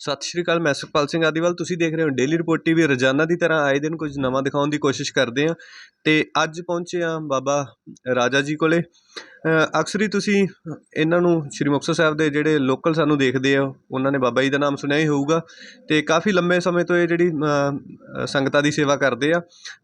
ਸਤਿ ਸ਼੍ਰੀ ਅਕਾਲ, ਮੈਂ ਸੁਖਪਾਲ ਸਿੰਘ ਆਦੀਵਾਲ। ਤੁਸੀਂ ਦੇਖ ਰਹੇ ਹੋ ਡੇਲੀ ਰਿਪੋਰਟ ਟੀਵੀ, ਰੋਜ਼ਾਨਾ ਦੀ ਤਰ੍ਹਾਂ ਆਏ ਦਿਨ ਕੁਝ ਨਵਾਂ ਦਿਖਾਉਣ ਦੀ ਕੋਸ਼ਿਸ਼ ਕਰਦੇ ਹਾਂ। ਅਤੇ ਅੱਜ ਪਹੁੰਚੇ ਹਾਂ ਬਾਬਾ ਰਾਜਾ ਜੀ ਕੋਲੇ। ਅਕਸਰ ਹੀ ਤੁਸੀਂ ਇਹਨਾਂ ਨੂੰ ਸ਼੍ਰੀ ਮੁਕਤਸਰ ਸਾਹਿਬ ਦੇ ਜਿਹੜੇ ਲੋਕਲ ਸਾਨੂੰ ਦੇਖਦੇ ਆ ਉਹਨਾਂ ਨੇ ਬਾਬਾ ਜੀ ਦਾ ਨਾਮ ਸੁਣਿਆ ਹੀ ਹੋਊਗਾ। ਤੇ ਕਾਫੀ ਲੰਬੇ ਸਮੇਂ ਤੋਂ ਇਹ ਜਿਹੜੀ ਸੰਗਤਾਂ ਦੀ ਸੇਵਾ ਕਰਦੇ ਆ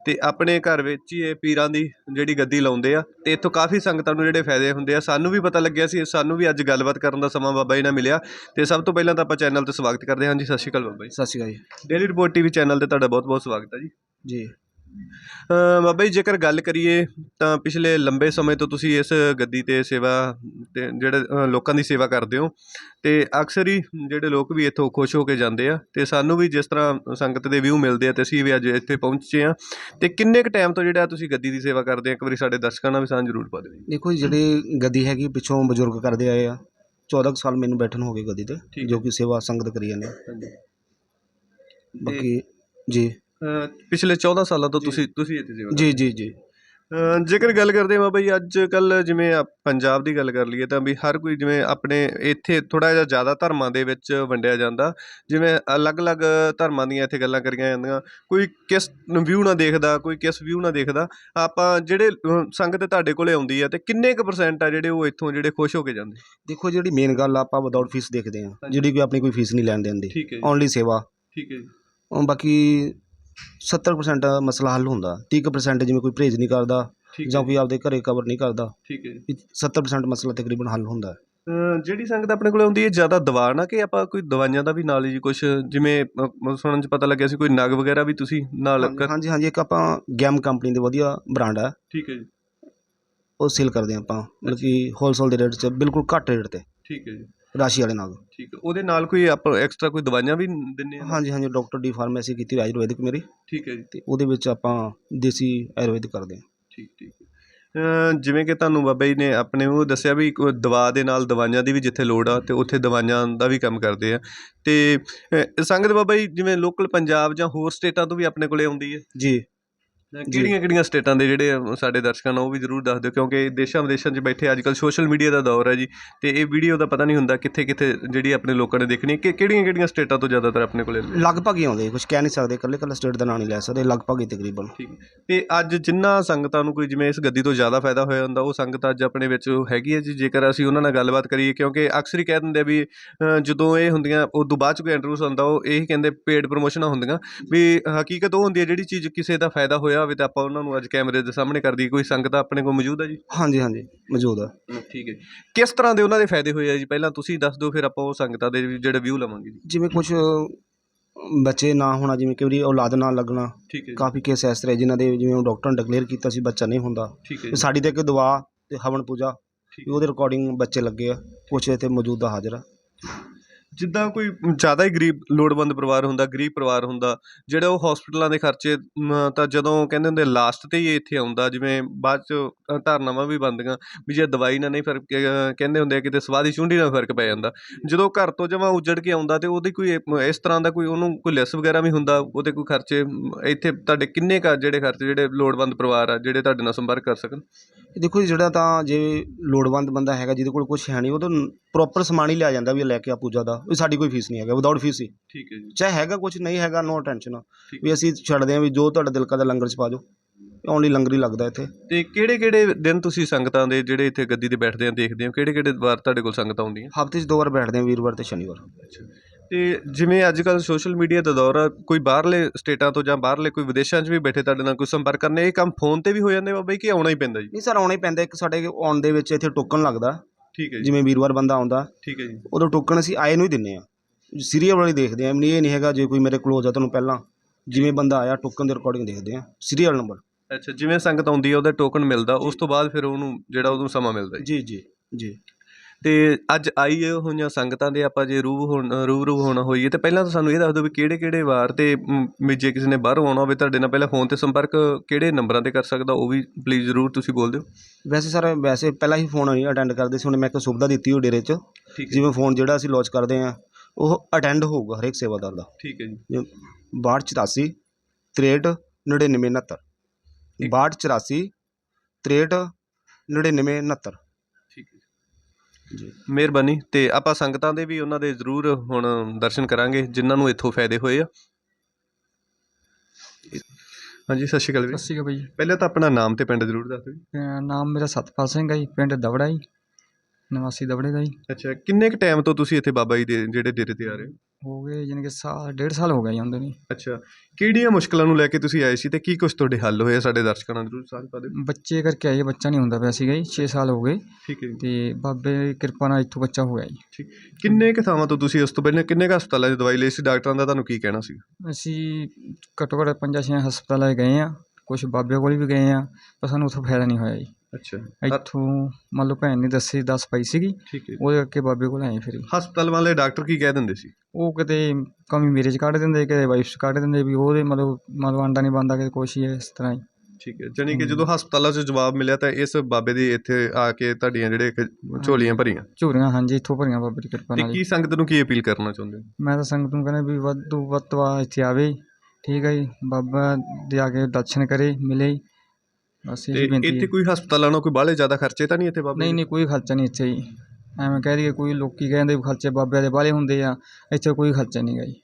ਤੇ ਆਪਣੇ ਘਰ ਵਿੱਚ ਹੀ ਇਹ ਪੀਰਾਂ ਦੀ ਜਿਹੜੀ ਗੱਦੀ ਲਾਉਂਦੇ ਆ ਤੇ ਇੱਥੋਂ ਕਾਫੀ ਸੰਗਤਾਂ ਨੂੰ ਜਿਹੜੇ ਫਾਇਦੇ ਹੁੰਦੇ ਆ। ਸਾਨੂੰ ਵੀ ਪਤਾ ਲੱਗਿਆ ਸੀ ਸਾਨੂੰ ਵੀ ਅੱਜ ਗੱਲਬਾਤ ਕਰਨ ਦਾ ਸਮਾਂ ਬਾਬਾ ਜੀ ਨਾਲ ਮਿਲਿਆ। ਤੇ ਸਭ ਤੋਂ ਪਹਿਲਾਂ ਤਾਂ ਆਪਾਂ ਚੈਨਲ ਤੇ ਸਵਾਗਤ ਕਰਦੇ ਹਾਂ ਜੀ। ਸਤਿ ਸ਼੍ਰੀ ਅਕਾਲ ਬਾਬਾ ਜੀ। ਸਤਿ ਸ਼੍ਰੀ ਅਕਾਲ ਜੀ। ਡੇਲੀ ਰਿਪੋਰਟ ਟੀਵੀ ਚੈਨਲ ਤੇ ਤੁਹਾਡਾ ਬਹੁਤ-ਬਹੁਤ ਸਵਾਗਤ ਹੈ ਜੀ। ਜੀ। ਬਾਬਾ ਜੀ ਜੇਕਰ ਗੱਲ ਕਰੀਏ ਤਾਂ ਪਿਛਲੇ ਲੰਬੇ ਸਮੇਂ ਤੋਂ ਤੁਸੀਂ ਇਸ ਗੱਦੀ ਤੇ ਸੇਵਾ ਤੇ ਜਿਹੜੇ ਲੋਕਾਂ ਦੀ ਸੇਵਾ ਕਰਦੇ ਹੋ ਤੇ ਅਕਸਰ ਹੀ ਜਿਹੜੇ ਲੋਕ ਵੀ ਇੱਥੋਂ ਖੁਸ਼ ਹੋ ਕੇ ਜਾਂਦੇ ਆ ਤੇ ਸਾਨੂੰ ਵੀ ਜਿਸ ਤਰ੍ਹਾਂ ਸੰਗਤ ਦੇ ਵਿਊ ਮਿਲਦੇ ਆ ਤੇ ਅਸੀਂ ਵੀ ਅੱਜ ਇੱਥੇ ਪਹੁੰਚੇ ਆ ਤੇ ਕਿੰਨੇ ਕੁ ਟਾਈਮ ਤੋਂ ਜਿਹੜਾ ਤੁਸੀਂ ਗੱਦੀ ਦੀ ਸੇਵਾ ਕਰਦੇ ਆ? ਇੱਕ ਵਾਰੀ ਸਾਡੇ ਦਰਸ਼ਕਾਂ ਨਾਲ ਵੀ ਸਾਂਝ ਜ਼ਰੂਰ ਪਾ ਦਿਓ। ਦੇਖੋ ਜੀ ਜਿਹੜੀ ਗੱਦੀ ਹੈਗੀ ਪਿੱਛੋਂ ਬਜ਼ੁਰਗ ਕਰਦੇ ਆਏ ਆ। 14 ਕੁ ਸਾਲ ਮੈਨੂੰ ਬੈਠਣ ਹੋ ਗਏ ਗੱਦੀ ਤੇ ਜੋ ਕਿ ਸੇਵਾ ਸੰਗਤ ਕਰੀ ਜਾਂਦੇ ਆ। ਬਾਕੀ ਜੀ। ਪਿਛਲੇ 14 ਸਾਲਾਂ ਤੋਂ ਤੁਸੀਂ ਤੁਸੀਂ ਇੱਥੇ ਸੇਵਾ ਜੀ ਜੀ ਜੀ। ਜੇਕਰ ਗੱਲ ਕਰਦੇ ਹਾਂ ਬਾਬਾ ਜੀ ਅੱਜ ਕੱਲ ਜਿਵੇਂ ਆ ਪੰਜਾਬ ਦੀ ਗੱਲ ਕਰ ਲਈਏ ਤਾਂ ਵੀ ਹਰ ਕੋਈ ਜਿਵੇਂ ਆਪਣੇ ਇੱਥੇ ਥੋੜਾ ਜਿਹਾ ਜ਼ਿਆਦਾ ਧਰਮਾਂ ਦੇ ਵਿੱਚ ਵੰਡਿਆ ਜਾਂਦਾ। ਜਿਵੇਂ ਅਲੱਗ-ਅਲੱਗ ਧਰਮਾਂ ਦੀਆਂ ਇੱਥੇ ਗੱਲਾਂ ਕਰੀਆਂ ਜਾਂਦੀਆਂ। ਕੋਈ ਕਿਸ ਵਿਊ ਨਾਲ ਦੇਖਦਾ ਕੋਈ ਕਿਸ ਵਿਊ ਨਾਲ ਦੇਖਦਾ। ਆਪਾਂ ਜਿਹੜੇ ਸੰਗਤ ਤੁਹਾਡੇ ਕੋਲੇ ਆਉਂਦੀ ਆ ਤੇ ਕਿੰਨੇ ਕੁ ਪਰਸੈਂਟ ਆ ਜਿਹੜੇ ਉਹ ਇੱਥੋਂ ਜਿਹੜੇ ਖੁਸ਼ ਹੋ ਕੇ ਜਾਂਦੇ? ਦੇਖੋ ਜਿਹੜੀ ਮੇਨ ਗੱਲ ਆ, ਆਪਾਂ ਵਿਦਆਊਟ ਫੀਸ ਦੇਖਦੇ ਆ। ਜਿਹੜੀ ਕੋਈ ਆਪਣੀ ਕੋਈ ਫੀਸ ਨਹੀਂ ਲੈਣ ਦਿੰਦੀ। ਠੀਕ ਹੈ ਓਨਲੀ ਸੇਵਾ। ਠੀਕ ਹੈ ਜੀ। ਅਮ ਬਾਕੀ 70% ਮਸਲਾ ਹੱਲ ਹੁੰਦਾ। 30% ਜਿਵੇਂ ਕੋਈ ਪਰਹੇਜ਼ ਨਹੀਂ ਕਰਦਾ ਠੀਕ ਜਾਂ ਕੋਈ ਆਪਦੇ ਘਰੇ ਕਵਰ ਨਹੀਂ ਕਰਦਾ ਠੀਕ ਹੈ ਜੀ। ਵੀ 70% ਮਸਲਾ ਤਕਰੀਬਨ ਹੱਲ ਹੁੰਦਾ। ਹੈ। ਜਿਹੜੀ ਸੰਗਤ ਆਪਣੇ ਕੋਲੇ ਆਉਂਦੀ ਹੈ ਜ਼ਿਆਦਾ ਦਵਾ ਨਾ ਕਿ ਆਪਾਂ ਕੋਈ ਦਵਾਈਆਂ ਦਾ ਵੀ ਨਾਲ ਜੀ ਕੁਝ ਜਿਵੇਂ ਅ, ਸੁਣਨ ਚ ਪਤਾ ਲੱਗਿਆ ਸੀ ਕੋਈ ਨਗ ਵਗੈਰਾ ਵੀ ਤੁਸੀਂ ਨਾਲ ਹਾਂਜੀ- ਕਰ- ਹਾਂਜੀ ਹਾਂਜੀ ਇੱਕ ਆਪਾਂ ਗੈਮ ਕੰਪਨੀ ਦੇ ਵਧੀਆ ਬ੍ਰਾਂਡ ਆ। ਠੀਕ ਹੈ ਜੀ। ਉਹ ਸੇਲ ਕਰਦੇ ਹਾਂ ਆਪਾਂ। ਮਤਲਬ ਕਿ ਹੋਲਸੇਲ ਦੇ ਰੇਟ 'ਚ ਬਿਲਕੁਲ ਘੱਟ ਰੇਟ ਤੇ। ਠੀਕ ਹੈ ਜੀ। ਰਾਸ਼ੀ ਵਾਲੇ ਨਾਲ। ਠੀਕ ਹੈ ਉਹਦੇ ਨਾਲ ਕੋਈ ਆਪਾਂ ਐਕਸਟਰਾ ਕੋਈ ਦਵਾਈਆਂ ਵੀ ਦਿੰਨੇ ਆ ਹਾਂਜੀ ਹਾਂਜੀ ਡਾਕਟਰ ਦੀ ਫਾਰਮੇਸੀ ਕੀਤੀ ਹੋਈ ਆਯੁਰਵੈਦਿਕ ਮੇਰੀ। ਠੀਕ ਹੈ ਜੀ। ਤੇ ਉਹਦੇ ਵਿੱਚ ਆਪਾਂ ਦੇਸੀ ਆਯੁਰਵੈਦਿਕ ਕਰਦੇ ਹਾਂ। ਠੀਕ ਠੀਕ। ਜਿਵੇਂ ਕਿ ਤੁਹਾਨੂੰ ਬਾਬਾ ਜੀ ਨੇ ਆਪਣੇ ਉਹ ਦੱਸਿਆ ਵੀ ਕੋਈ ਦਵਾ ਦੇ ਨਾਲ ਦਵਾਈਆਂ ਦੀ ਵੀ ਜਿੱਥੇ ਲੋੜ ਆ ਤੇ ਉੱਥੇ ਦਵਾਈਆਂ ਦਾ ਵੀ ਕੰਮ ਕਰਦੇ ਆ। ਤੇ ਸੰਗਤ ਬਾਬਾ ਜੀ ਜਿਵੇਂ ਲੋਕਲ ਪੰਜਾਬ ਜਾਂ ਹੋਰ ਸਟੇਟਾਂ ਤੋਂ ਵੀ ਆਪਣੇ ਕੋਲੇ ਆਉਂਦੀ ਹੈ? ਜੀ। ਕਿਹੜੀਆਂ ਕਿਹੜੀਆਂ ਸਟੇਟਾਂ ਦੇ ਜਿਹੜੇ ਸਾਡੇ ਦਰਸ਼ਕਾਂ ਨੂੰ ਉਹ ਵੀ ਜ਼ਰੂਰ ਦੱਸ ਦਿਓ ਕਿਉਂਕਿ ਦੇਸ਼ਾਂ ਵਿਦੇਸ਼ਾਂ 'ਚ ਬੈਠੇ ਅੱਜ ਕੱਲ੍ਹ ਸੋਸ਼ਲ ਮੀਡੀਆ ਦਾ ਦੌਰ ਹੈ ਜੀ ਤੇ ਇਹ ਵੀਡੀਓ ਦਾ ਪਤਾ ਨਹੀਂ ਹੁੰਦਾ ਕਿੱਥੇ ਕਿੱਥੇ ਜਿਹੜੀ ਆਪਣੇ ਲੋਕਾਂ ਨੇ ਦੇਖਣੀ ਕਿ ਕਿਹੜੀਆਂ ਕਿਹੜੀਆਂ ਸਟੇਟਾਂ ਤੋਂ ਜ਼ਿਆਦਾਤਰ ਆਪਣੇ ਕੋਲੇ ਲਗਭਗ ਹੀ ਆਉਂਦੇ ਕੁਝ ਕਹਿ ਨਹੀਂ ਸਕਦੇ ਇਕੱਲੇ ਇਕੱਲੇ ਸਟੇਟ ਦਾ ਨਾਂ ਨਹੀਂ ਲੈ ਸਕਦੇ ਲਗਭਗ ਹੀ ਤਕਰੀਬਨ ਠੀਕ। ਤੇ ਅੱਜ ਜਿੰਨਾ ਸੰਗਤਾਂ ਨੂੰ ਕੋਈ ਜਿਵੇਂ ਇਸ ਗੱਦੀ ਤੋਂ ਜ਼ਿਆਦਾ ਫਾਇਦਾ ਹੋਇਆ ਹੁੰਦਾ ਉਹ ਸੰਗਤ ਅੱਜ ਆਪਣੇ ਵਿੱਚ ਹੈਗੀ ਹੈ ਜੀ ਜੇਕਰ ਅਸੀਂ ਉਹਨਾਂ ਨਾਲ ਗੱਲਬਾਤ ਕਰੀਏ ਕਿਉਂਕਿ ਅਕਸਰ ਹੀ ਕਹਿ ਦਿੰਦੇ ਵੀ ਜਦੋਂ ਇਹ ਹੁੰਦੀਆਂ ਉਦੋਂ ਬਾਅਦ ਚ ਕੋਈ ਇੰਟਰਵਿਊ ਹੁੰਦਾ ਉਹ ਇਹ ਕਹਿੰਦੇ ਪੇਡ ਪ੍ਰੋਮੋਸ਼ਨਾਂ ਹੁੰਦੀਆਂ ਵੀ ਹਕੀਕਤ ਉਹ ਹੁੰਦੀ ਹੈ ਜਿਹੜੀ ਚੀਜ਼ ਕਿਸੇ ਦਾ ਫਾਇਦਾ ਹੋਇਆ ਹੋਵੇ ਤਾਂ ਆਪਾਂ ਉਹਨਾਂ ਨੂੰ ਅੱਜ ਕੈਮਰੇ ਦੇ ਸਾਹਮਣੇ ਕਰ ਦਈਏ। ਕੋਈ ਸੰਗਤ ਆਪਣੇ ਕੋਲ ਮੌਜੂਦ ਹੈ ਜੀ? ਹਾਂਜੀ ਹਾਂਜੀ ਮੌਜੂਦ ਆ। ਠੀਕ ਹੈ ਕਿਸ ਤਰ੍ਹਾਂ ਦੇ ਉਹਨਾਂ ਦੇ ਫਾਇਦੇ ਹੋਏ ਆ ਜੀ? ਪਹਿਲਾਂ ਤੁਸੀਂ ਦੱਸ ਦਿਓ ਫਿਰ ਆਪਾਂ ਉਹ ਸੰਗਤਾਂ ਦੇ ਵੀ ਜਿਹੜੇ ਵਿਊ ਲਵਾਂਗੇ ਜੀ। ਜਿਵੇਂ ਕੁਝ ਬੱਚੇ ਨਾ ਹੋਣਾ ਜਿਵੇਂ ਕਿ ਔਲਾਦ ਨਾ ਲੱਗਣਾ ਠੀਕ ਹੈ ਜੀ। ਕਾਫੀ ਕੇਸ ਇਸ ਤਰ੍ਹਾਂ ਜਿਨ੍ਹਾਂ ਦੇ ਜਿਵੇਂ ਡਾਕਟਰ ਨੇ ਡਿਕਲੇਅਰ ਕੀਤਾ ਸੀ ਬੱਚਾ ਨਹੀਂ ਹੁੰਦਾ। ਠੀਕ ਹੈ ਤੇ ਜੀ। ਸਾਡੀ ਤੇ ਇੱਕ ਦੁਆ ਤੇ ਹਵਨ ਪੂਜਾ ਠੀਕ ਵੀ ਉਹਦੇ ਰਿਕਾਰਡਿੰਗ ਬੱਚੇ ਲੱਗੇ ਆ। ਕੁਛ ਇੱਥੇ ਮੌਜੂਦਾ ਹਾਜ਼ਰ ਆ। ਜਿੱਦਾਂ ਕੋਈ ਜ਼ਿਆਦਾ ਹੀ ਗਰੀਬ, ਲੋੜਵੰਦ ਪਰਿਵਾਰ ਹੁੰਦਾ, ਗਰੀਬ ਪਰਿਵਾਰ ਹੁੰਦਾ, ਜਿਹੜਾ ਉਹ ਹੋਸਪਿਟਲਾਂ ਦੇ ਖਰਚੇ ਤਾਂ ਜਦੋਂ ਕਹਿੰਦੇ ਹੁੰਦੇ ਲਾਸਟ ਤੇ ਹੀ ਇੱਥੇ ਆਉਂਦਾ, ਜਿਵੇਂ ਬਾਅਦ ਚ ਧਾਰਨਾਵਾਂ ਵੀ ਬਣਦੀਆਂ, ਵੀ ਜੇ ਦਵਾਈ ਨਾਲ ਨਹੀਂ ਫ਼ਰਕ ਕਹਿੰਦੇ ਹੁੰਦੇ ਆ ਕਿਤੇ ਸਵਾਦ ਦੀ ਚੁੰਡੀ ਨਾਲ ਫ਼ਰਕ ਪੈ ਜਾਂਦਾ। ਜਦੋਂ ਘਰ ਤੋਂ ਜਮਾ ਉੱਜੜ ਕੇ ਆਉਂਦਾ ਤੇ ਉਹਦੀ ਕੋਈ ਇਸ ਤਰ੍ਹਾਂ ਦਾ ਕੋਈ ਉਹਨੂੰ ਕੋਈ ਲੈਸ ਵਗੈਰਾ ਵੀ ਹੁੰਦਾ, ਉਹਦੇ ਕੋਈ ਖਰਚੇ ਇੱਥੇ ਤੁਹਾਡੇ ਕਿੰਨੇ ਕੁ ਜਿਹੜੇ ਖਰਚੇ, ਜਿਹੜੇ ਲੋੜਵੰਦ ਪਰਿਵਾਰ ਆ, ਜਿਹੜੇ ਤੁਹਾਡੇ ਨਾਲ ਸੰਪਰਕ ਕਰ ਸਕਣ? ਦੇਖੋ ਜੀ ਜਿਹੜਾ ਤਾਂ ਜੇ ਲੋੜਵੰਦ ਬੰਦਾ ਹੈਗਾ ਜਿਹਦੇ ਕੋਲ ਕੁਝ ਹੈ ਨਹੀਂ ਉਹ ਤਾਂ ਪ੍ਰੋਪਰ ਸਮਾਨ ਹੀ ਲਿਆ ਜਾਂਦਾ ਵੀ ਲੈ ਕੇ ਆ ਪੂਜਾ ਦਾ। ਵੀ ਸਾਡੀ ਕੋਈ ਫੀਸ ਨਹੀਂ ਹੈਗਾ ਵਿਦਆਊਟ ਫੀਸ ਹੀ। ਠੀਕ ਹੈ ਜੀ। ਚਾਹੇ ਹੈਗਾ ਕੁਝ ਨਹੀਂ ਹੈਗਾ ਨੋ ਟੈਨਸ਼ਨ। ਵੀ ਅਸੀਂ ਛੱਡਦੇ ਹਾਂ ਵੀ ਜੋ ਤੁਹਾਡਾ ਦਿਲ ਕਰਦਾ ਲੰਗਰ ਚ ਪਾ ਦਿਓ ਓਨਲੀ ਲੰਗਰ ਹੀ ਲੱਗਦਾ ਇੱਥੇ। ਤੇ ਕਿਹੜੇ ਕਿਹੜੇ ਦਿਨ ਤੁਸੀਂ ਸੰਗਤਾਂ ਦੇ ਜਿਹੜੇ ਇੱਥੇ ਗੱਦੀ ਤੇ ਬੈਠਦੇ ਆ ਦੇਖਦੇ ਹੋ? ਕਿਹੜੇ ਕਿਹੜੇ ਵਾਰ ਤੁਹਾਡੇ ਕੋਲ ਸੰਗਤਾਂ ਆਉਂਦੀਆਂ ਹਫ਼ਤੇ 'ਚ ਦੋ ਵਾਰ ਬੈਠਦੇ ਹਾਂ ਵੀਰਵਾਰ ਤੇ ਸ਼ਨੀਵਾਰ। ਤੇ ਜਿਵੇਂ ਅੱਜ ਕੱਲ ਸੋਸ਼ਲ ਮੀਡੀਆ ਦਾ ਦੌਰ ਆ ਕੋਈ ਬਾਹਰਲੇ ਸਟੇਟਾਂ ਤੋਂ ਜਾਂ ਬਾਹਰਲੇ ਕੋਈ ਵਿਦੇਸ਼ਾਂ 'ਚ ਵੀ ਬੈਠੇ ਤੁਹਾਡੇ ਨਾਲ ਕੋਈ ਸੰਪਰਕ ਕਰਨੇ ਇਹ ਕੰਮ ਫੋਨ ਤੇ ਵੀ ਹੋ ਜਾਂਦੇ ਬਾਬਾ ਜੀ ਕਿ ਆਉਣਾ ਹੀ ਪੈਂਦਾ ਜੀ? ਨਹੀਂ ਸਰ ਆਉਣਾ ਹੀ ਪੈਂਦਾ ਇੱਕ ਸਾਡੇ ਆਉਣ ਦੇ ਵਿੱਚ ਇੱਥੇ ਟੋਕਨ ਲੱਗਦਾ। ਠੀਕ ਹੈ ਜੀ। ਜਿਵੇਂ ਵੀਰਵਾਰ ਬੰਦਾ ਆਉਂਦਾ ਠੀਕ ਹੈ ਜੀ। ਉਦੋਂ ਟੋਕਨ ਅਸੀਂ ਆਏ ਨੂੰ ਹੀ ਦਿੰਨੇ ਆ। ਸੀਰੀਅਲ ਵਾਲੀ ਦੇਖਦੇ ਆ ਨਹੀਂ ਇਹ ਨਹੀਂ ਹੈਗਾ ਜੇ ਕੋਈ ਮੇਰੇ ਕਲੋਜ਼ ਆ ਤੁਹਾਨੂੰ ਪਹਿਲਾਂ ਜਿਵੇਂ ਬੰਦਾ ਆਇਆ ਟੋਕਨ ਦੇ ਰਿਕਾਰਡਿੰਗ ਦੇਖਦੇ ਆ ਸੀਰੀਅਲ ਨੰਬਰ ਅੱਛਾ ਜਿਵੇਂ ਸੰਗਤ ਆਉਂਦੀ ਹੈ ਉਹਦਾ ਟੋਕਨ ਮਿਲਦਾ ਉਸ ਤੋਂ ਬਾਅਦ ਫਿਰ ਉਹਨੂੰ ਜਿਹੜਾ ਉਹਨੂੰ ਸਮਾਂ ਮਿਲਦਾ ਜੀ ਜੀ ਜੀ। ਜੀ ਤੇ ਅੱਜ ਆਈ ਹੋਈਆਂ ਸੰਗਤਾਂ ਦੇ ਆਪਾਂ ਜੇ ਰੂਬ ਹੋਣ ਰੂਬਰੂ ਹੋਣਾ ਹੋਈਏ ਤੇ ਪਹਿਲਾਂ ਤਾਂ ਸਾਨੂੰ ਇਹ ਦੱਸ ਦਿਓ ਵੀ ਕਿਹੜੇ ਕਿਹੜੇ ਵਾਰ ਤੇ ਮ, ਵੀ ਜੇ ਕਿਸੇ ਨੇ ਬਾਹਰੋਂ ਆਉਣਾ ਹੋਵੇ ਤੁਹਾਡੇ ਨਾਲ ਪਹਿਲਾਂ ਫੋਨ ਤੇ ਸੰਪਰਕ ਕਿਹੜੇ ਨੰਬਰਾਂ ਤੇ ਕਰ ਸਕਦਾ ਉਹ ਵੀ ਪਲੀਜ਼ ਜ਼ਰੂਰ ਤੁਸੀਂ ਬੋਲ ਦਿਓ। ਵੈਸੇ ਸਰ ਵੈਸੇ ਪਹਿਲਾਂ ਹੀ ਫੋਨ ਅਟੈਂਡ ਕਰਦੇ ਸੀ ਹੁਣ ਮੈਂ ਇੱਕ ਸੁਵਿਧਾ ਦਿੱਤੀ ਹੋਈ ਡੇਰੇ 'ਚ ਠੀਕ ਹੈ। ਜਿਵੇਂ ਫੋਨ ਜਿਹੜਾ ਅਸੀਂ ਲਾਂਚ ਕਰਦੇ ਆ ਉਹ ਅਟੈਂਡ ਹੋਊਗਾ ਹਰੇਕ ਸੇਵਾਦਾਰ ਦਾ। ਠੀਕ ਹੈ ਜੀ। 6284 63 99 69 6284 63 99 69 ਠੀਕ ਹੈ ਜੀ ਮਿਹਰਬਾਨੀ। ਤੇ ਆਪਾਂ ਸੰਗਤਾਂ ਦੇ ਵੀ ਉਹਨਾਂ ਦੇ ਜ਼ਰੂਰ ਹੁਣ ਦਰਸ਼ਨ ਕਰਾਂਗੇ ਜਿਨ੍ਹਾਂ ਨੂੰ ਇੱਥੋਂ ਫਾਇਦੇ ਹੋਏ ਆ। ਹਾਂਜੀ ਸਤਿ ਸ਼੍ਰੀ ਅਕਾਲ ਵੀਰ। ਸਤਿ ਸ਼੍ਰੀ ਅਕਾਲ ਭਾਈ ਪਹਿਲਾਂ ਤਾਂ ਆਪਣਾ ਨਾਮ ਤੇ ਪਿੰਡ ਜ਼ਰੂਰ ਦੱਸ ਦਿਓ। ਅਹ ਨਾਮ ਮੇਰਾ ਸਤਪਾਲ ਸਿੰਘ ਹੈ ਜੀ ਪਿੰਡ ਦਵੜਾ ਜੀ ਨਿਵਾਸੀ ਦਵੜੇ ਦਾ ਜੀ। ਅੱਛਾ ਕਿੰਨੇ ਕੁ ਟਾਈਮ ਤੋਂ ਤੁਸੀਂ ਇੱਥੇ ਬਾਬਾ ਜੀ ਦੇ ਜਿਹੜੇ ਡੇਰੇ ਤੇ ਆ ਰਹੇ ਹੋ? ਹੋ ਗਏ ਜਾਣੀ ਕਿ ਸਾਲ ਡੇਢ ਸਾਲ ਹੋ ਗਿਆ ਜੀ ਆਉਂਦੇ ਨੂੰ। ਅੱਛਾ ਕਿਹੜੀਆਂ ਮੁਸ਼ਕਲਾਂ ਨੂੰ ਲੈ ਕੇ ਤੁਸੀਂ ਆਏ ਸੀ ਤੇ ਕੀ ਕੁਝ ਤੁਹਾਡੇ ਹੱਲ ਹੋਏ ਆ ਸਾਡੇ ਦਰਸ਼ਕਾਂ ਨਾਲ? ਜ਼ਰੂਰ ਸਾਂਝ ਪਾ ਦਿਓ। ਬੱਚੇ ਕਰਕੇ ਆਏ ਬੱਚਾ ਨਹੀਂ ਹੁੰਦਾ ਪਿਆ ਸੀਗਾ ਜੀ 6 ਸਾਲ ਹੋ ਗਏ। ਠੀਕ ਹੈ ਜੀ। ਤੇ ਬਾਬੇ ਦੀ ਕਿਰਪਾ ਨਾਲ ਇੱਥੋਂ ਬੱਚਾ ਹੋਇਆ ਜੀ। ਠੀਕ। ਕਿੰਨੇ ਕੁ ਥਾਵਾਂ ਤੋਂ ਤੁਸੀਂ ਉਸ ਤੋਂ ਪਹਿਲਾਂ ਕਿੰਨੇ ਕੁ ਹਸਪਤਾਲਾਂ 'ਚ ਦਵਾਈ ਲਈ ਸੀ? ਡਾਕਟਰਾਂ ਦਾ ਤੁਹਾਨੂੰ ਕੀ ਕਹਿਣਾ ਸੀ? ਅਸੀਂ ਘੱਟੋ ਘੱਟ ਪੰਜਾਂ ਛੇ ਹਸਪਤਾਲਾਂ 'ਚ ਗਏ ਆ ਕੁਝ ਬਾਬੇ ਕੋਲ ਵੀ ਗਏ ਆ ਪਰ ਸਾਨੂੰ ਉੱਥੋਂ ਫਾਇਦਾ ਨਹੀਂ ਹੋਇਆ ਜੀ। ਅੱਛਾ। ਇੱਥੋਂ ਮੰਨ ਲਓ ਭੈਣ ਨੇ ਦੱਸੀ ਦੱਸ ਪਈ ਸੀਗੀ। ਠੀਕ ਹੈ। ਉਹਦੇ ਕਰਕੇ ਬਾਬੇ ਕੋਲ ਆਏ ਫਿਰ। ਹਸਪਤਾਲ ਵਾਲੇ ਡਾਕਟਰ ਕੀ ਕਹਿ ਦਿੰਦੇ ਸੀ? ਉਹ ਕਿਤੇ ਕਮੀ ਮੇਰੇ 'ਚ ਕੱਢ ਦਿੰਦੇ ਕਿਤੇ ਵਾਈਫ 'ਚ ਕੱਢ ਦਿੰਦੇ ਵੀ ਉਹਦੇ ਮਤਲਬ ਮਤਲਬ ਆਂਡਾ ਨਹੀਂ ਬਣਦਾ ਕਿਤੇ ਕੁਛ ਹੀ ਹੈ ਇਸ ਤਰ੍ਹਾਂ ਹੀ। ਠੀਕ ਹੈ। ਜਾਣੀ ਕਿ। ਜਦੋਂ ਹਸਪਤਾਲਾਂ 'ਚ ਜਵਾਬ ਮਿਲਿਆ ਤਾਂ ਇਸ ਬਾਬੇ ਦੀ ਇੱਥੇ ਆ ਕੇ ਤੁਹਾਡੀਆਂ ਜਿਹੜੇ ਇੱਕ ਝੋਲੀਆਂ ਭਰੀਆਂ? ਝੂਰੀਆਂ ਹਾਂਜੀ ਇੱਥੋਂ ਭਰੀਆਂ ਬਾਬੇ ਦੀ ਕਿਰਪਾ ਤੇ ਨਾਲ। ਕੀ ਸੰਗਤ ਨੂੰ ਕੀ ਅਪੀਲ ਕਰਨਾ ਚਾਹੁੰਦੇ ਹੋ? ਮੈਂ ਤਾਂ ਸੰਗਤ ਨੂੰ ਕਹਿੰਦਾ ਵੀ ਵੱਧ ਤੋਂ ਵੱਧ ਤੋਂ ਵੱਧ ਇੱਥੇ ਆਵੇ। ਠੀਕ ਹੈ ਜੀ। ਬਾਬਾ ਦੇ ਆ ਕੇ ਦਰਸ਼ਨ ਕਰੇ ਮਿਲੇ। ਬਸ ਇਹ ਤੇ ਬੇਨਤੀ ਇੱਥੇ ਹੈ ਕੋਈ ਹਸਪਤਾਲਾਂ ਨਾਲ ਕੋਈ ਬਾਹਲੇ ਜ਼ਿਆਦਾ ਖਰਚੇ ਤਾਂ ਨਹੀਂ ਇੱਥੇ ਬਾਬੇ ਨਹੀਂ ਨਹੀਂ ਕੋਈ ਖਰਚਾ ਨਹੀਂ ਇੱਥੇ ਜੀ। ਐਵੇਂ ਕਹਿ ਦਈਏ ਕੋਈ ਲੋਕੀ ਕਹਿੰਦੇ ਵੀ ਖਰਚੇ ਬਾਬਿਆਂ ਦੇ ਬਾਹਲੇ ਹੁੰਦੇ ਆ ਇੱਥੇ ਕੋਈ ਖਰਚਾ ਨਹੀਂ ਗਾ ਜੀ।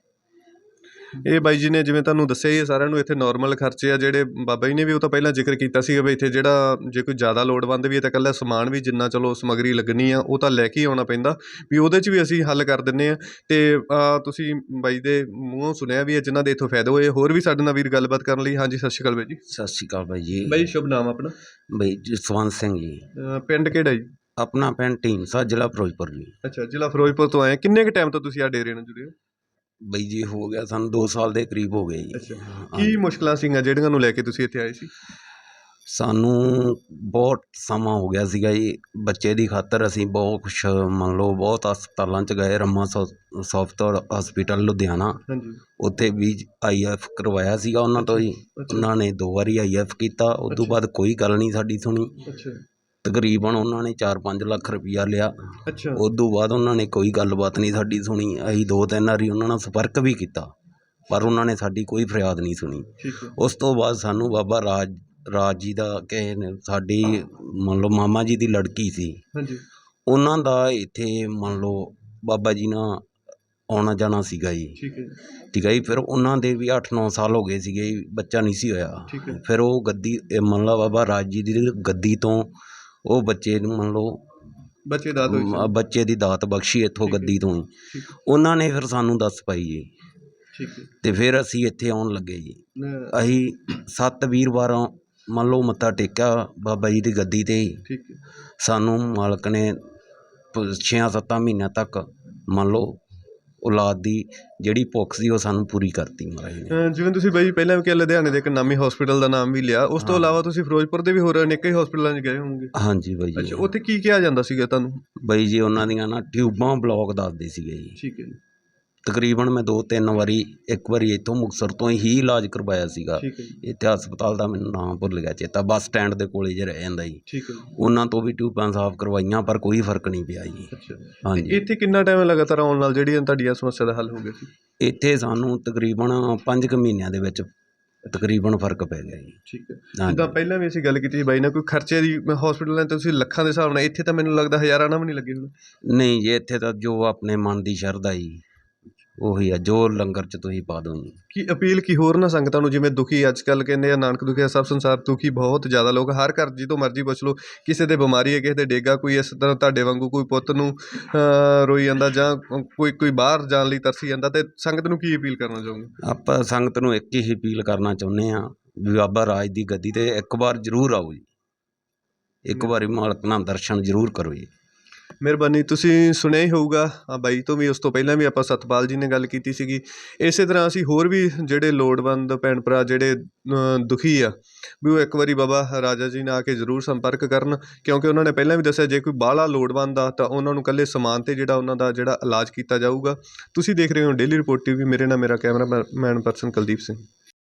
ਇਹ ਬਾਈ ਜੀ ਨੇ ਜਿਵੇਂ ਤੁਹਾਨੂੰ ਦੱਸਿਆ ਹੀ ਹੈ ਸਾਰਿਆਂ ਨੂੰ ਇੱਥੇ ਨਾਰਮਲ ਖਰਚੇ ਆ ਜਿਹੜੇ ਬਾਬਾ ਜੀ ਨੇ ਵੀ ਉਹ ਤਾਂ ਪਹਿਲਾਂ ਜ਼ਿਕਰ ਕੀਤਾ ਸੀਗਾ ਵੀ ਇੱਥੇ ਜਿਹੜਾ ਜੇ ਕੋਈ ਜ਼ਿਆਦਾ ਲੋੜਵੰਦ ਵੀ ਹੈ ਤਾਂ ਇਕੱਲਾ ਸਮਾਨ ਵੀ ਜਿੰਨਾ ਚਲੋ ਸਮੱਗਰੀ ਲੱਗਣੀ ਆ ਉਹ ਤਾਂ ਲੈ ਕੇ ਆਉਣਾ ਪੈਂਦਾ। ਵੀ ਉਹਦੇ 'ਚ ਵੀ ਅਸੀਂ ਹੱਲ ਕਰ ਦਿੰਨੇ ਆ। ਤੇ ਤੁਸੀਂ ਬਾਈ ਦੇ ਮੂੰਹੋਂ ਸੁਣਿਆ ਵੀ ਹੈ ਜਿਨ੍ਹਾਂ ਦੇ ਇੱਥੋਂ ਫਾਇਦੇ ਹੋਏ ਹੋਰ ਵੀ ਸਾਡੇ ਨਾਲ ਵੀਰ ਗੱਲਬਾਤ ਕਰਨ ਲਈ। ਹਾਂਜੀ ਸਤਿ ਸ਼੍ਰੀ ਅਕਾਲ ਬਾਈ ਜੀ। ਸਤਿ ਸ਼੍ਰੀ ਅਕਾਲ ਬਾਈ ਜੀ। ਬਾਈ ਸ਼ੁਭ ਨਾਮ ਆਪਣਾ? ਬਾਈ ਜਸਵੰਤ ਸਿੰਘ ਜੀ। ਪਿੰਡ ਕਿਹੜਾ ਜੀ? ਆਪਣਾ ਪਿੰਡ ਢੀਂਡਸਾ ਜ਼ਿਲ੍ਹਾ ਫਿਰੋਜ਼ਪੁਰ ਜੀ। ਅੱਛਾ ਜ਼ਿਲ੍ਹਾ ਫਿਰੋਜ਼ਪੁਰ ਤੋਂ ਆਏ ਕਿੰਨੇ ਕੁ ਟਾਈਮ ਤੋਂ ਤੁਸੀਂ ਆ ਡੇਰੇ ਨਾਲ ਜੁੜੇ ਹੋ? ਬਾਈ ਜੀ ਹੋ ਗਿਆ ਸਾਨੂੰ 2 ਸਾਲ ਦੇ ਕਰੀਬ ਹੋ ਗਏ ਜੀ। ਕੀ ਮੁਸ਼ਕਲਾਂ ਸੀਗੀਆਂ ਜਿਹੜੀਆਂ ਨੂੰ ਲੈ ਕੇ ਤੁਸੀਂ ਇੱਥੇ ਆਏ ਸੀ? ਸਾਨੂੰ ਬਹੁਤ ਸਮਾਂ ਹੋ ਗਿਆ ਸੀਗਾ ਜੀ। ਬੱਚੇ ਦੀ ਖਾਤਰ ਅਸੀਂ ਬਹੁਤ ਕੁਛ ਮੰਨ ਲਓ ਬਹੁਤ ਹਸਪਤਾਲਾਂ 'ਚ ਗਏ ਰਮਾ ਸੌਫਟਵੇਅਰ ਹਸਪੀਟਲ ਲੁਧਿਆਣਾ। ਹਾਂਜੀ। ਉੱਥੇ ਵੀ ਆਈਐਫ ਕਰਵਾਇਆ ਸੀਗਾ ਉਹਨਾਂ ਤੋਂ ਜੀ। ਉਹਨਾਂ ਨੇ ਦੋ ਵਾਰੀ ਆਈਐਫ ਕੀਤਾ। ਉਸ ਤੋਂ। ਬਾਅਦ ਕੋਈ ਗੱਲ ਨਹੀਂ ਸਾਡੀ ਸੁਣੀ। ਅੱਛਾ। ਤਕਰੀਬਨ ਉਹਨਾਂ ਨੇ 4-5 ਲੱਖ ਰੁਪਈਆ ਲਿਆ। ਅੱਛਾ। ਉਸ ਤੋਂ ਬਾਅਦ ਉਹਨਾਂ ਨੇ ਕੋਈ ਗੱਲਬਾਤ ਨਹੀਂ ਸਾਡੀ ਸੁਣੀ। ਅਸੀਂ ਦੋ ਤਿੰਨ ਵਾਰੀ ਉਹਨਾਂ ਨਾਲ ਸੰਪਰਕ ਵੀ ਕੀਤਾ ਪਰ ਉਹਨਾਂ ਨੇ ਸਾਡੀ ਕੋਈ ਫਰਿਆਦ ਨਹੀਂ ਸੁਣੀ। ਠੀਕ ਹੈ। ਉਸ ਤੋਂ ਬਾਅਦ ਸਾਨੂੰ ਬਾਬਾ ਰਾਜ ਰਾਜ ਜੀ ਦਾ ਕਿਸੇ ਨੇ ਸਾਡੀ ਮੰਨ ਲਓ ਮਾਮਾ ਜੀ ਦੀ ਲੜਕੀ ਸੀ। ਹਾਂਜੀ। ਉਹਨਾਂ ਦਾ ਇੱਥੇ ਮੰਨ ਲਓ ਬਾਬਾ ਜੀ ਨਾਲ ਆਉਣਾ ਜਾਣਾ ਸੀਗਾ ਜੀ। ਠੀਕ ਹੈ ਠੀਕ ਹੈ ਜੀ ਫਿਰ ਉਹਨਾਂ ਦੇ ਵੀ 8-9 ਸਾਲ ਹੋ ਗਏ ਸੀਗੇ ਜੀ, ਬੱਚਾ ਨਹੀਂ ਸੀ ਹੋਇਆ। ਠੀਕ ਹੈ। ਫਿਰ ਉਹ ਗੱਦੀ ਇਹ ਮੰਨ ਲਓ ਬਾਬਾ ਰਾਜ ਜੀ ਦੀ ਗੱਦੀ ਤੋਂ ਉਹ ਬੱਚੇ ਨੂੰ ਮੰਨ ਲਓ ਬੱਚੇ ਦਾ ਹੋਈ ਮ- ਬੱਚੇ ਦੀ ਦਾਤ ਬਖਸ਼ੀ ਇੱਥੋਂ ਠੀਕ ਹੈ। ਗੱਦੀ ਤੋਂ ਹੀ। ਠੀਕ ਉਹਨਾਂ ਨੇ ਫਿਰ ਸਾਨੂੰ ਦੱਸ ਪਾਈ ਜੀ। ਠੀਕ ਹੈ। ਤੇ ਫਿਰ ਅਸੀਂ ਇੱਥੇ ਆਉਣ ਲੱਗੇ ਜੀ। ਨ- ਅਸੀਂ ਸੱਤ ਵੀਰਵਾਰਾਂ ਮੰਨ ਲਓ ਮੱਥਾ ਟੇਕਿਆ ਬਾਬਾ ਜੀ ਦੀ ਗੱਦੀ ਤੇ ਹੀ। ਠੀਕ ਹੈ। ਸਾਨੂੰ ਮਾਲਕ ਨੇ 6-7 ਮਹੀਨਿਆਂ ਤੱਕ ਮੰਨ ਲਓ ਔਲਾਦ ਦੀ ਜਿਹੜੀ ਭੁੱਖ ਸੀ ਉਹ ਸਾਨੂੰ ਪੂਰੀ ਕਰਤੀ ਮਹਾਰਾਜ ਨੇ। ਜਿਵੇਂ ਤੁਸੀਂ ਬਾਈ ਪਹਿਲਾਂ ਵੀ ਕਿਹਾ ਲੁਧਿਆਣੇ ਦੇ ਇੱਕ ਨਾਮੀ ਹਸਪੀਟਲ ਦਾ ਨਾਮ ਵੀ ਲਿਆ ਉਸ ਤੋਂ। ਇਲਾਵਾ ਤੁਸੀਂ ਫਿਰੋਜ਼ਪੁਰ ਦੇ ਵੀ ਹੋਰ ਅਨੇਕਾਂ ਹੀ ਹਸਪੀਟਲਾਂ 'ਚ ਗਏ ਹੋਵੋਗੇ। ਹਾਂਜੀ ਬਾਈ ਜੀ। ਅੱਛਾ ਉੱਥੇ ਕੀ ਕਿਹਾ ਜਾਂਦਾ ਸੀਗਾ ਤੁਹਾਨੂੰ? ਬਾਈ ਜੀ ਉਹਨਾਂ ਦੀਆਂ ਨਾ ਟਿਊਬਾਂ ਬਲੌਕ ਦੱਸਦੇ ਸੀਗੇ ਜੀ। ਠੀਕ ਹੈ ਜੀ। ਤਕਰੀਬਨ ਮੈਂ ਦੋ ਤਿੰਨ ਵਾਰੀ ਇੱਕ ਵਾਰੀ ਇੱਥੋਂ ਮੁਕਤਸਰ ਤੋਂ ਹੀ ਇਲਾਜ ਕਰਵਾਇਆ ਸੀਗਾ। ਠੀਕ ਹੈ ਜੀ। ਇੱਥੇ ਹਸਪਤਾਲ ਦਾ ਮੈਨੂੰ ਨਾਮ ਭੁੱਲ ਗਿਆ ਚੇਤਾ ਬੱਸ ਸਟੈਂਡ ਦੇ ਕੋਲੇ ਜੇ ਰਹਿ ਜਾਂਦਾ ਜੀ। ਠੀਕ ਹੈ ਜੀ। ਉਹਨਾਂ ਤੋਂ ਵੀ ਟਿਊਬਾਂ ਸਾਫ਼ ਕਰਵਾਈਆਂ ਪਰ ਕੋਈ ਫ਼ਰਕ ਨਹੀਂ ਪਿਆ ਜੀ। ਅੱਛਾ ਹਾਂਜੀ। ਇੱਥੇ ਕਿੰਨਾ ਟਾਈਮ ਲਗਾਤਾਰ ਆਉਣ ਨਾਲ ਜਿਹੜੀਆਂ ਤੁਹਾਡੀਆਂ ਸਮੱਸਿਆ ਦਾ ਹੱਲ ਹੋ ਗਿਆ ਸੀ? ਇੱਥੇ ਸਾਨੂੰ ਤਕਰੀਬਨ 5 ਕੁ ਮਹੀਨਿਆਂ ਦੇ ਵਿੱਚ ਤਕਰੀਬਨ ਫ਼ਰਕ ਪੈ ਗਿਆ ਜੀ। ਠੀਕ ਹੈ। ਹਾਂਜੀ। ਪਹਿਲਾਂ ਵੀ ਅਸੀਂ ਗੱਲ ਕੀਤੀ ਸੀ ਬਾਈ ਨਾਲ ਕੋਈ ਖਰਚੇ ਦੀ ਹਸਪੀਟਲਾਂ ਤੇ ਤੁਸੀਂ ਲੱਖਾਂ ਦੇ ਹਿਸਾਬ ਨਾਲ ਇੱਥੇ ਤਾਂ ਮੈਨੂੰ ਲੱਗਦਾ ਹਜ਼ਾਰਾਂ ਨਾਲ ਵੀ ਨਹੀਂ ਲੱਗੇ ਹੋਣ। ਨਹੀਂ ਜੀ ਇੱਥੇ ਤਾਂ ਜੋ ਆਪਣੇ ਮਨ ਦੀ ਸ਼ਰਧਾ ਜੀ। ਉਹੀ ਆ ਜੋ ਲੰਗਰ ਚ ਤੁਸੀਂ ਪਾ ਦੋ ਜੀ ਕੀ ਅਪੀਲ ਕੀ ਹੋਰ ਨਾ ਸੰਗਤਾਂ ਨੂੰ ਜਿਵੇਂ ਦੁਖੀ ਅੱਜ ਕੱਲ ਕਹਿੰਦੇ ਆ ਨਾਨਕ ਦੁਖੀਆ ਸਭ ਸੰਸਾਰ ਦੁਖੀ ਬਹੁਤ ਜ਼ਿਆਦਾ ਲੋਕ ਹਰ ਘਰ ਜਿੱਦੋਂ ਮਰਜ਼ੀ ਪੁੱਛ ਲਓ ਕਿਸੇ ਦੇ ਬਿਮਾਰੀ ਹੈ ਕਿਸੇ ਦੇ ਡੇਗਾ ਕੋਈ ਇਸ ਤਰ੍ਹਾਂ ਤੁਹਾਡੇ ਵਾਂਗੂ ਕੋਈ ਪੁੱਤ ਨੂੰ ਅਹ, ਰੋਈ ਜਾਂਦਾ ਜਾਂ ਕੋਈ ਕੋਈ ਬਾਹਰ ਜਾਣ ਲਈ ਤਰਸੀ ਜਾਂਦਾ ਤੇ ਸੰਗਤ ਨੂੰ ਕੀ ਅਪੀਲ ਕਰਨਾ ਚਾਹੋਗੇ? ਆਪਾਂ ਸੰਗਤ ਨੂੰ ਇੱਕ ਹੀ ਅਪੀਲ ਕਰਨਾ ਚਾਹੁੰਦੇ ਆ ਵੀ ਬਾਬਾ ਰਾਜ ਦੀ ਗੱਦੀ ਤੇ ਇੱਕ ਵਾਰ ਜ਼ਰੂਰ ਆਓ ਜੀ। ਇੱਕ ਵਾਰੀ ਮਾਲਕ ਨਾਲ ਦਰਸ਼ਨ ਜ਼ਰੂਰ ਕਰੋ ਜੀ। ਮਿਹਰਬਾਨੀ। ਤੁਸੀਂ ਸੁਣਿਆ ਹੀ ਹੋਊਗਾ ਆ ਬਾਈ ਤੋਂ ਵੀ, ਉਸ ਤੋਂ ਪਹਿਲਾਂ ਵੀ ਆਪਾਂ ਸਤਪਾਲ ਜੀ ਨੇ ਗੱਲ ਕੀਤੀ ਸੀਗੀ। ਇਸੇ ਤਰ੍ਹਾਂ ਅਸੀਂ ਹੋਰ ਵੀ ਜਿਹੜੇ ਲੋੜਵੰਦ ਭੈਣ ਭਰਾ, ਜਿਹੜੇ ਦੁਖੀ ਆ, ਵੀ ਉਹ ਇੱਕ ਵਾਰੀ ਬਾਬਾ ਰਾਜਾ ਜੀ ਨਾਲ ਆ ਕੇ ਜ਼ਰੂਰ ਸੰਪਰਕ ਕਰਨ, ਕਿਉਂਕਿ ਉਹਨਾਂ ਨੇ ਪਹਿਲਾਂ ਵੀ ਦੱਸਿਆ, ਜੇ ਕੋਈ ਬਾਹਲਾ ਲੋੜਵੰਦ ਆ, ਤਾਂ ਉਹਨਾਂ ਨੂੰ ਕੱਲੇ ਸਮਾਨ ਤੇ ਜਿਹੜਾ ਉਹਨਾਂ ਦਾ ਜਿਹੜਾ ਇਲਾਜ ਕੀਤਾ ਜਾਊਗਾ। ਤੁਸੀਂ ਦੇਖ ਰਹੇ ਹੋ ਡੇਲੀ ਰਿਪੋਰਟ ਟੀਵੀ, ਮੇਰੇ ਨਾਲ ਮੇਰਾ camera man person Kuldeep Singh.